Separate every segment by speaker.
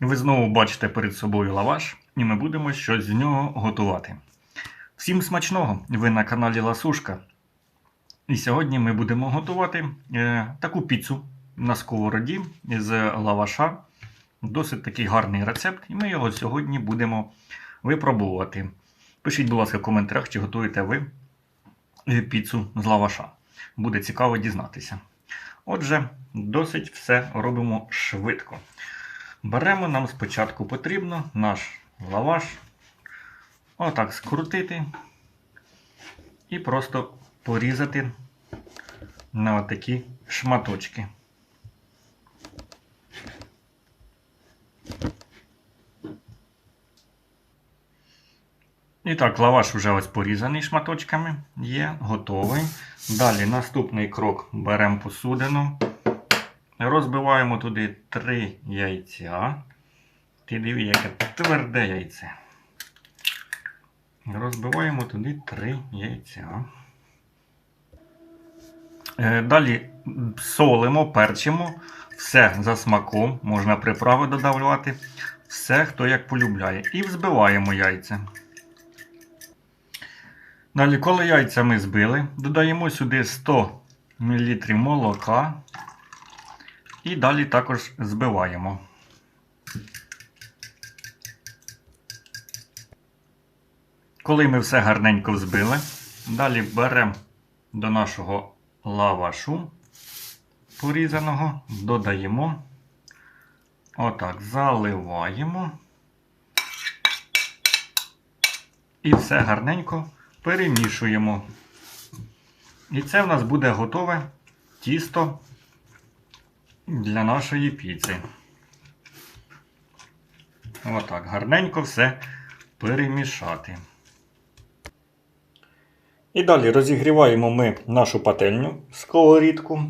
Speaker 1: Ви знову бачите перед собою лаваш, і ми будемо щось з нього готувати. Всім смачного! Ви на каналі Ласушка. І сьогодні ми будемо готувати е, таку піцу на сковороді з лаваша. Досить такий гарний рецепт, і ми його сьогодні будемо випробувати. Пишіть, будь ласка, в коментарях, чи готуєте ви е, піцу з лаваша. Буде цікаво дізнатися. Отже, досить все робимо швидко. Беремо нам спочатку потрібно наш лаваш. Отак скрутити і просто порізати на такі шматочки. І так, лаваш вже ось порізаний шматочками, є, готовий. Далі наступний крок беремо посудину, розбиваємо туди 3 яйця. Ти диви, яке тверде яйце. Розбиваємо туди 3 яйця. Е, Далі солимо, перчимо, все за смаком, можна приправи додавати, все хто як полюбляє. І взбиваємо яйця. Далі, коли яйця ми збили, додаємо сюди 100 мл молока і далі також збиваємо. Коли ми все гарненько взбили, далі беремо до нашого лавашу порізаного, додаємо, отак, заливаємо і все гарненько перемішуємо. І це в нас буде готове тісто для нашої піци. Отак, гарненько все перемішати. І далі розігріваємо ми нашу пательню сковорідку.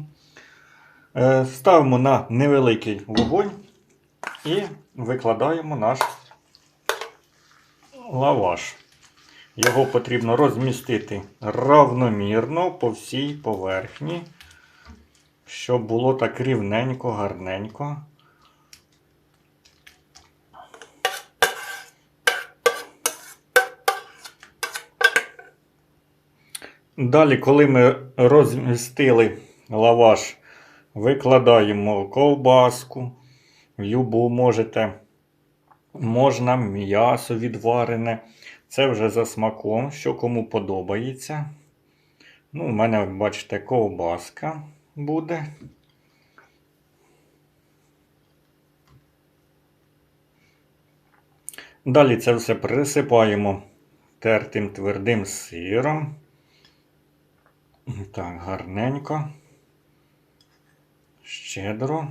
Speaker 1: Е, Ставимо на невеликий вогонь і викладаємо наш лаваш. Його потрібно розмістити равномірно по всій поверхні, щоб було так рівненько, гарненько. Далі, коли ми розмістили лаваш, викладаємо ковбаску, любу можете, можна м'ясо відварене. Це вже за смаком, що кому подобається. Ну, У мене, бачите, ковбаска буде. Далі це все присипаємо тертим твердим сиром. Так, гарненько. Щедро.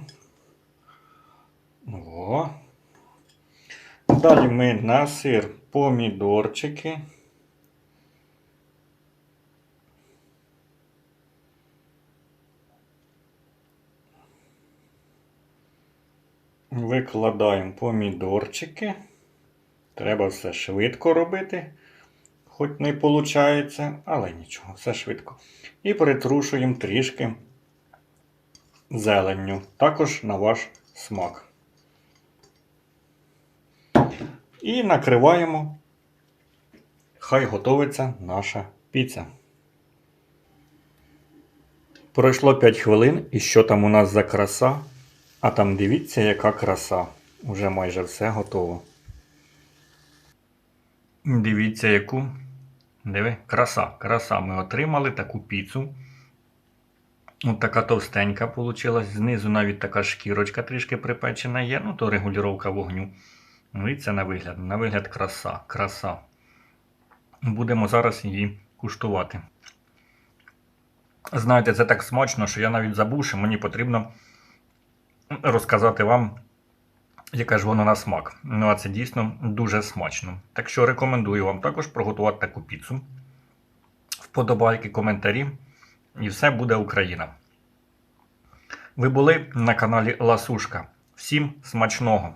Speaker 1: О. Далі ми на сир помідорчики. Викладаємо помідорчики. Треба все швидко робити, хоч не виходить, але нічого, все швидко. І притрушуємо трішки зеленню, також на ваш смак. І накриваємо. Хай готовиться наша піца. Пройшло 5 хвилин, і що там у нас за краса? А там дивіться, яка краса. Уже майже все готово. Дивіться, яку. Диви, краса. Краса. Ми отримали таку піцу. От така товстенька вийшла. Знизу навіть така шкірочка трішки припечена є. Ну, то регулювання вогню. Ну і це на вигляд. На вигляд краса. Краса. Будемо зараз її куштувати. Знаєте, це так смачно, що я навіть забув, що мені потрібно розказати вам, яка ж воно на смак. Ну, а це дійсно дуже смачно. Так що рекомендую вам також приготувати таку піцу. Вподобайки, коментарі. І все буде Україна. Ви були на каналі Ласушка. Всім смачного!